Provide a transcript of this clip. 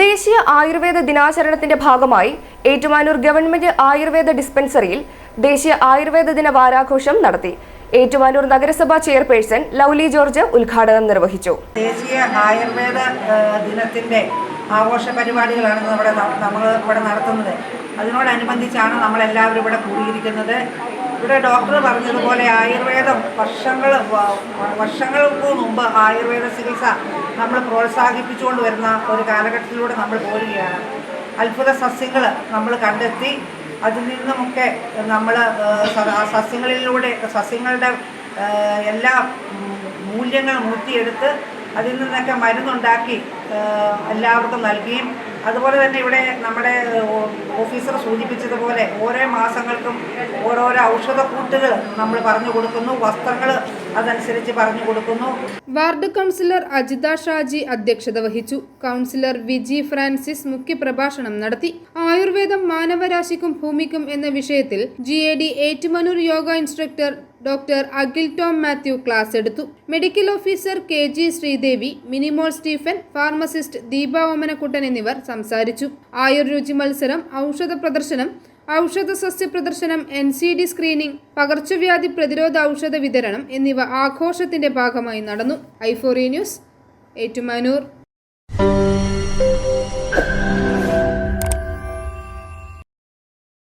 ദേശീയ ആയുർവേദ ദിനാചരണത്തിന്റെ ഭാഗമായി ഏറ്റുമാനൂർ ഗവൺമെന്റ് ആയുർവേദ ഡിസ്പെൻസറിയിൽ ദേശീയ ആയുർവേദ ദിന വാരാഘോഷം നടത്തി. ഏറ്റുമാനൂർ നഗരസഭാ ചെയർപേഴ്സൺ ലൗലി ജോർജ് ഉദ്ഘാടനം നിർവഹിച്ചു. ദേശീയ ആയുർവേദ ദിനത്തിന്റെ ആഘോഷ പരിപാടികളാണ് നമ്മുടെ നമ്മൾ ഇവിടെ നടത്തുന്നത്. അതിനോടനുബന്ധിച്ചാണ് നമ്മളെല്ലാവരും ഇവിടെ കൂടിയിരിക്കുന്നത്. ഇവിടെ ഡോക്ടർ പറഞ്ഞതുപോലെ ആയുർവേദം വർഷങ്ങൾ വർഷങ്ങൾക്ക് മുമ്പ് ആയുർവേദ ചികിത്സ നമ്മൾ പ്രോത്സാഹിപ്പിച്ചുകൊണ്ട് വരുന്ന ഒരു കാലഘട്ടത്തിലൂടെ നമ്മൾ പോരുകയാണ്. അത്ഭുത സസ്യങ്ങൾ നമ്മൾ കണ്ടെത്തി അതിൽ നിന്നുമൊക്കെ നമ്മൾ സസ്യങ്ങളിലൂടെ സസ്യങ്ങളുടെ എല്ലാ മൂല്യങ്ങൾ മൂർത്തിയെടുത്ത് അതിൽ നിന്നൊക്കെ മരുന്നുണ്ടാക്കി എല്ലാവർക്കും നൽകുകയും അതുപോലെ തന്നെ ഇവിടെ നമ്മുടെ ഓഫീസർ സൂചിപ്പിച്ചതുപോലെ ഓരോ മാസങ്ങൾക്കും ഓരോരോ ഔഷധക്കൂട്ടുകൾ നമ്മൾ പറഞ്ഞു കൊടുക്കുന്നു. വസ്ത്രങ്ങൾ അതനുസരിച്ച് പറഞ്ഞു കൊടുക്കുന്നു. വാർഡ് കൗൺസിലർ അജിത ഷാജി അധ്യക്ഷത വഹിച്ചു. കൗൺസിലർ വിജി ഫ്രാൻസിസ് മുഖ്യപ്രഭാഷണം നടത്തി. ആയുർവേദം മാനവരാശിക്കും ഭൂമിക്കും എന്ന വിഷയത്തിൽ G A D Ettumanoor yoga instructor doctor Akhil Tom Mathew class എടുത്തു. Medical officer K G Sreedevi Minimol Stephen pharmacist Deepa Omanakuttan എന്നിവർ സംസാരിച്ചു. ആയുർരുചി മത്സരം ഔഷധ പ്രദർശനം ഔഷധ സസ്യ പ്രദർശനം എൻ സി ഡി സ്ക്രീനിംഗ് പകർച്ചവ്യാധി പ്രതിരോധ ഔഷധ വിതരണം എന്നിവ ആഘോഷത്തിന്റെ ഭാഗമായി നടന്നു. ഐഫോറി ന്യൂസ് ഏറ്റുമാനൂർ.